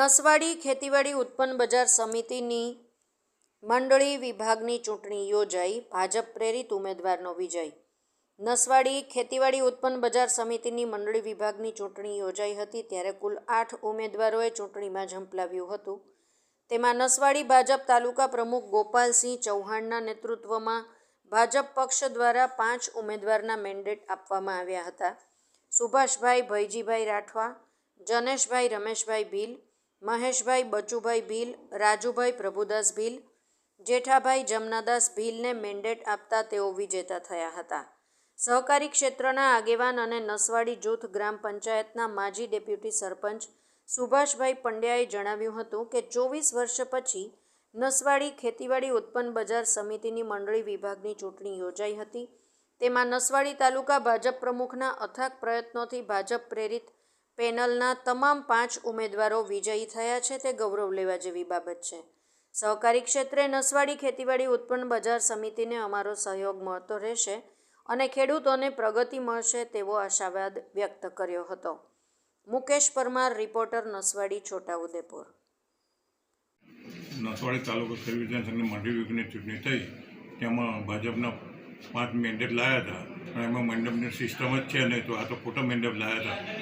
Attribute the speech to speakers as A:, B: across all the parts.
A: નસવાડી ખેતીવાડી ઉત્પન્ન બજાર સમિતિની મંડળી વિભાગની ચૂંટણી યોજાઈ. ભાજપ પ્રેરિત ઉમેદવારનો વિજય. નસવાડી ખેતીવાડી ઉત્પન્ન બજાર સમિતિની મંડળી વિભાગની ચૂંટણી યોજાઈ હતી ત્યારે કુલ આઠ ઉમેદવારોએ ચૂંટણીમાં ઝંપલાવ્યું હતું. તેમાં નસવાડી ભાજપ તાલુકા પ્રમુખ ગોપાલસિંહ ચૌહાણના નેતૃત્વમાં ભાજપ પક્ષ દ્વારા પાંચ ઉમેદવારના મેન્ડેટ આપવામાં આવ્યા હતા. સુભાષભાઈ ભૈજીભાઈ રાઠવા, જનેશભાઈ રમેશભાઈ ભીલ મહેશભાઈ, બચુભાઈ ભીલ, રાજુભાઈ પ્રભુદાસ ભીલ, જેઠાભાઈ જમનાદાસ ભીલને મેન્ડેટ આપતા તેઓ વિજેતા થયા હતા. સહકારી ક્ષેત્રના આગેવાન અને નસવાડી જૂથ ગ્રામ પંચાયતના માજી ડેપ્યુટી સરપંચ સુભાષભાઈ પંડ્યાએ જણાવ્યું હતું કે ચોવીસ વર્ષ પછી નસવાડી ખેતીવાડી ઉત્પન્ન બજાર સમિતિની મંડળી વિભાગની ચૂંટણી યોજાઈ હતી. તેમાં નસવાડી તાલુકા ભાજપ પ્રમુખના અથાગ પ્રયત્નોથી ભાજપ પ્રેરિત પેનલના તમામ પાંચ ઉમેદવારો વિજયી થયા છે, તે ગૌરવ લેવા જેવી બાબત છે. સહકારી ક્ષેત્રે નસવાડી ખેતીવાડી ઉત્પન્ન બજાર સમિતિને અમારો સહયોગ મળતો રહેશે અને ખેડૂતોને પ્રગતિ મળશે તેવો આશાવાદ વ્યક્ત કર્યો હતો. મુકેશ પરમાર, રિપોર્ટર નસવાડી, છોટાઉદેપુર.
B: નસવાડી તાલુકો ખેડૂત વિધાનસભાની મંડળી વિભાગની ચૂંટણી થઈ. તેમાં ભાજપના પાંચ મેન્ડેટ લાવ્યા હતા. અને એમાં મંડપની સિસ્ટમ જ છે નહીં, તો આ તો ખોટા મેન્ડેટ લાવ્યા હતા.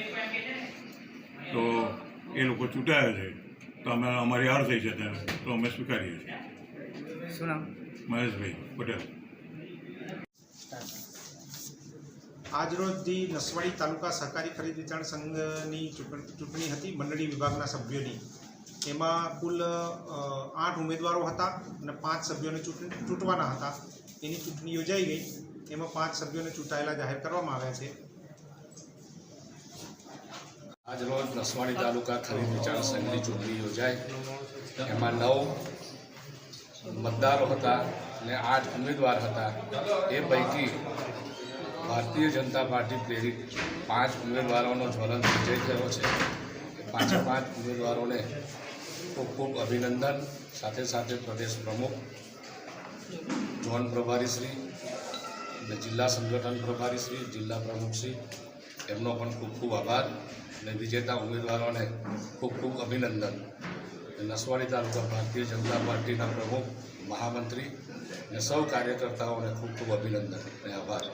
B: તો એ લોકો ચૂંટાયા છે. તો અમે અમારી હાર થઈ છે ત્યારે તો અમે સ્વીકારીએ છીએ.
C: શું નામ?
B: મહેશભાઈ પટેલ.
D: આજરોજ દી નસવાડી તાલુકા સહકારી ખરીદ વેચાણ સંઘની ચૂંટણી ચૂંટણી હતી મંડળી વિભાગના સભ્યોની. એમાં કુલ આઠ ઉમેદવારો હતા અને પાંચ સભ્યોને ચૂંટણી ચૂંટવાના હતા. એની ચૂંટણી યોજાઈ ગઈ. એમાં પાંચ સભ્યોને ચૂંટાયેલા જાહેર કરવામાં આવ્યા છે.
E: આજ રોજ નસવાડી તાલુકા ખરીદ વિચાર સંઘની ચૂંટણી યોજાઈ. એમાં નવ મતદારો હતા અને આઠ ઉમેદવાર હતા. એ પૈકી ભારતીય જનતા પાર્ટી પ્રેરિત પાંચ ઉમેદવારોનો જ્વલંત વિજય થયો છે. પાંચે પાંચ ઉમેદવારોને ખૂબ ખૂબ અભિનંદન. સાથે સાથે પ્રદેશ પ્રમુખ ઝોન પ્રભારીશ્રી અને જિલ્લા સંગઠન પ્રભારીશ્રી, જિલ્લા પ્રમુખશ્રી, એમનો પણ ખૂબ ખૂબ આભાર. અને વિજેતા ઉમેદવારોને ખૂબ ખૂબ અભિનંદન. નસવાડી તાલુકા ભારતીય જનતા પાર્ટીના પ્રમુખ, મહામંત્રી અને સૌ કાર્યકર્તાઓને ખૂબ ખૂબ અભિનંદન અને આભાર.